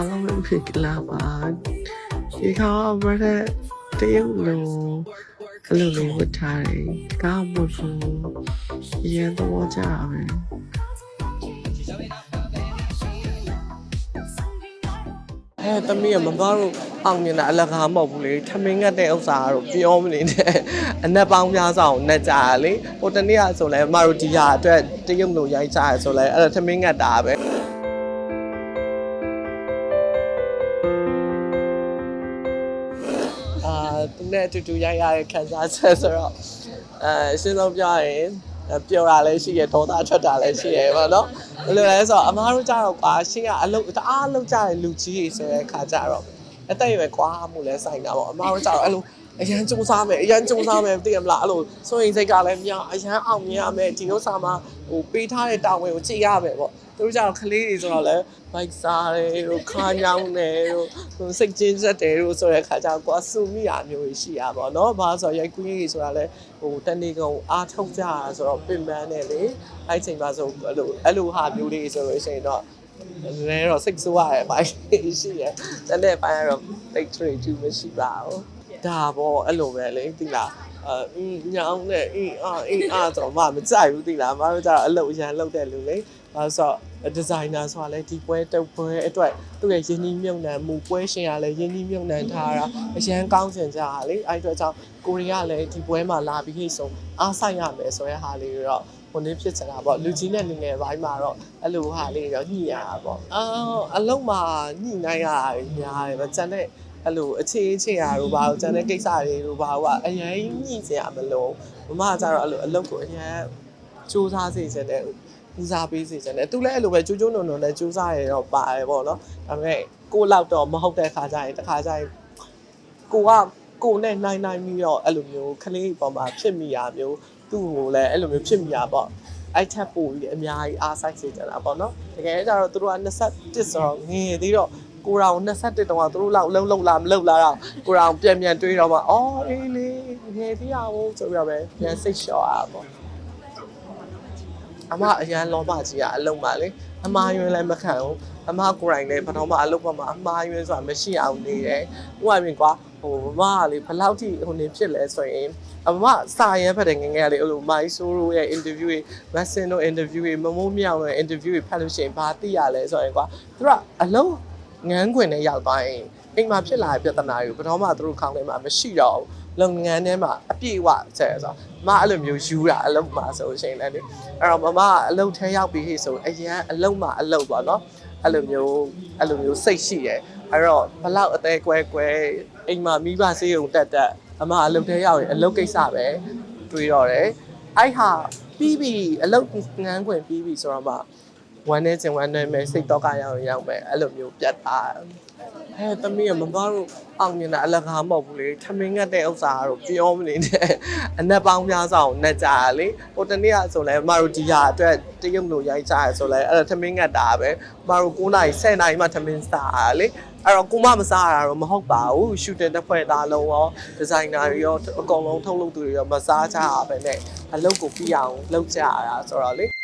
အားလုံးပဲဖြစ်လာပါဒီခေါင်းမရတဲ့တရုတ်လိုအဲ့လိုလေးဝတ်ထားတယ်ကောင်းမှုဘူးရန်တော့ကြပဲအဲတမီးကမမတို့အောင်မြင်တာအလကားမဟုတ်ဘူးလေထမင်းငတ်တဲ့ဥစ္စာကတော့ပြောမနေနဲ့အနက်ပေါင်းများစွာကိုနှက်ကြရလေဟိုတနေ့ကဆိုလဲမတို့ဒီဟာအတွက်တရုပ်လို့ရိုက်ကြရဆိုလဲအဲ့ဒါထမင်းငတ်တာပဲ သူနဲ့အတူတူရိုက်ရတဲ့ခံစားချက်ဆိုတော့အဲရှင်းဆုံးပြောရင်ပျော်တာလည်းရှိရဒေါသထွက်တာလည်းရှိရပါတော့ဘယ်လိုလဲဆိုတော့အမားတို့ကြတော့ကွာရှင်းကအလုပ်တအားလုပ်ကြတဲ့လူကြီးတွေဆိုတဲ့ခါကြတော့အသက်အရွယ်ကွာမှုလဲဆိုင်တာပေါ့အမားတို့ကြတော့အဲ့လို အရန်စူးစားမယ်အရန်စူးစားမယ်သိရမလားအဲ့လိုစိုးရင်စိတ်ကလည်းများအရန်အောင်မြင်ရမယ်ဒီဥစ္စာမှာဟိုပေးထားတဲ့တာဝန်ကိုကြည့်ရမယ်ပေါ့သူတို့ကြတော့ကလေးတွေဆိုတော့လည်းဘိုက်စားတယ်တို့ခါညောင်းတယ်တို့ဟိုစိတ်ချင်းစက်တယ်တို့ဆိုတဲ့ခါကျတော့ကွာစူမိရမျိုးကြီးရှိရပါတော့ဘာလို့ဆိုတော့ရိုက်ကူးကြီးဆိုတာလည်းဟိုတနေ့ကုန်အားထုတ်ကြတာဆိုတော့ပင်ပန်းတယ်လေအဲ့ချိန်မှာဆိုအဲ့လိုအဲ့လိုဟာမျိုးလေးဆိုလို့ရှိရင်တော့လည်းတော့စိတ်ဆိုးရရဲ့ဘိုက်ရှိရဲ့တနေ့ပိုင်းကတော့တိတ်ထရီကျူမရှိပါဘူး ဒါပေါ့အဲ့လိုပဲလေသိလားအင်းညောင်းနဲ့အင်းအာအင်းအာဆိုတော့မမကြိုက်ဘူးသိလားမတို့ကျတော့အလုပ်အရန်လုပ်တဲ့လူလေဘာလို့ဆိုတော့ဒီဇိုင်နာဆိုတာလေဒီပွဲတုပ်ပွဲအတွက်သူ့ရဲ့ရင်းနှီးမြုပ်နှံမှုပွဲရှင်ကလည်းရင်းနှီးမြုပ်နှံထားတာအရန်ကောင်းစင်ကြတာလေအဲ့အတွက်ကြောင့်ကိုရီးယားလည်းဒီပွဲမှာလာပြီးဟိဆိုအားဆိုင်ရမယ်ဆိုတဲ့ဟာလေးတွေတော့ဟိုနေ့ဖြစ်ချင်တာပေါ့လူကြီးနဲ့လူငယ်ပိုင်းမှာတော့အဲ့လိုဟာလေးတွေတော့ညှိရတာပေါ့အာအလုံးမှာညှိနိုင်ရတာများတယ်ဗျကျန်တဲ့ အဲ့လိုအခြေအခြေရာတို့ဘာလို့ကျန်တဲ့ကိစ္စတွေတို့ဘာလို့ကအရင်ညှိစရာမလိုမမကကြတော့အဲ့လိုအလုပ်ကိုအရင်စူးစမ်းစေချင်တဲ့ဦးစားပေးစေချင်တယ်သူလည်းအဲ့လိုပဲကြိုးကြိုးနုံနုံနဲ့စူးစမ်းရတော့ပါတယ်ပေါ့နော်ဒါပေမဲ့ကိုလောက်တော့မဟုတ်တဲ့ခါကျရင်တစ်ခါကျရင်ကိုကကိုနဲ့နိုင်နိုင်ပြီးတော့အဲ့လိုမျိုးကလေးပေါ်မှာဖြစ်မိရမျိုးသူ့ကိုလည်းအဲ့လိုမျိုးဖြစ်မိရပေါ့အဲ့ထက်ပိုပြီးအများကြီးအားဆိုင်စေချင်တာပေါ့နော်တကယ်ကြတော့သူတို့က21ဆိုတော့ငယ်သေးတော့ ကိုရောင်21တောင်ကသူတို့လောက်လုံးလုံးလာမလုံးလာတော့ကိုရောင်ပြန်ပြန်တွေးတော့မှအော်အေးလေငယ်သေးရအောင်ဆိုပြီးတော့ပဲပြန်စိတ်လျှော့ရတာပေါ့အမအရန်လောဘကြီးကအလုံးပါလေအမားယွန်းလည်းမခံဘူးအမကိုယ်တိုင်လည်းပထမအလုပ်ပေါ်မှာအမားယွန်းဆိုတာမရှိအောင်နေတယ်ဥပမာပြင်ကွာဟိုမမကလေဘယ်လောက်ထိဟိုနေဖြစ်လဲဆိုရင်အမစာရဲဖတ်တယ်ငယ်ငယ်လေးအဲ့လိုမိုင်းဆိုးရိုရဲ့ interview တွေမက်ဆင်တို့ interview တွေမမိုးမြောင်ရဲ့ interview တွေဖတ်လို့ရှိရင်ဘာသိရလဲဆိုရင်ကွာသူကအလုံး ငန်းခွင်နဲ့ရောက်သွားရင်အိမ်မှာဖြစ်လာတဲ့ပြဿနာတွေကိုဘယ်တော့မှသူတို့ခေါင်းထဲမှာမရှိတော့ဘူးလုပ်ငန်းထဲမှာအပြည့်အဝဆဲဆိုမအဲ့လိုမျိုးယူတာအလုပ်မှာဆိုရှင်လည်းလေအဲ့တော့မမကအလုပ်ထဲရောက်ပြီးဟိဆိုအရန်အလုပ်မှာအလုပ်ပေါ့နော်အဲ့လိုမျိုးအဲ့လိုမျိုးစိတ်ရှိတယ်အဲ့တော့ဘလောက်အသေးကွဲကွဲအိမ်မှာမိဘဆေးရုံတက်တက်အမအလုပ်ထဲရောက်ရင်အလုပ်ကိစ္စပဲတွေးတော့တယ်အဲ့ဟာပြီးပြီအလုပ်ငန်းခွင်ပြီးပြီဆိုတော့မှ ဝမ်းနေချင်ဝမ်းနေမယ်စိတ်တော့ကရောက်ရင်ရောက်မယ်အဲ့လိုမျိုးပြတ်သားဟဲ့သမီးကမမတို့အောင်မြင်တာအလကားမဟုတ်ဘူးလေထမင်းငတ်တဲ့ဥစ္စာကတော့ပြောမနေနဲ့အနက်ပေါင်းများစွာကိုနှက်ကြရလေဟိုတနေ့ကဆိုလဲမတို့ဒီဟာအတွက်တရုပ်လို့ရိုက်ကြရဆိုလဲအဲ့ဒါထမင်းငတ်တာပဲမတို့9နာရီ10နာရီမှထမင်းစားရလေအဲ့တော့ကိုမမစားရတာတော့မဟုတ်ပါဘူးရှူတင်တစ်ဖွဲ့သားလုံးရောဒီဇိုင်နာတွေရောအကုန်လုံးထုတ်လုပ်သူတွေရောမစားကြရပဲနဲ့အလုပ်ကိုပြီးအောင်လုပ်ကြရတာဆိုတော့လေ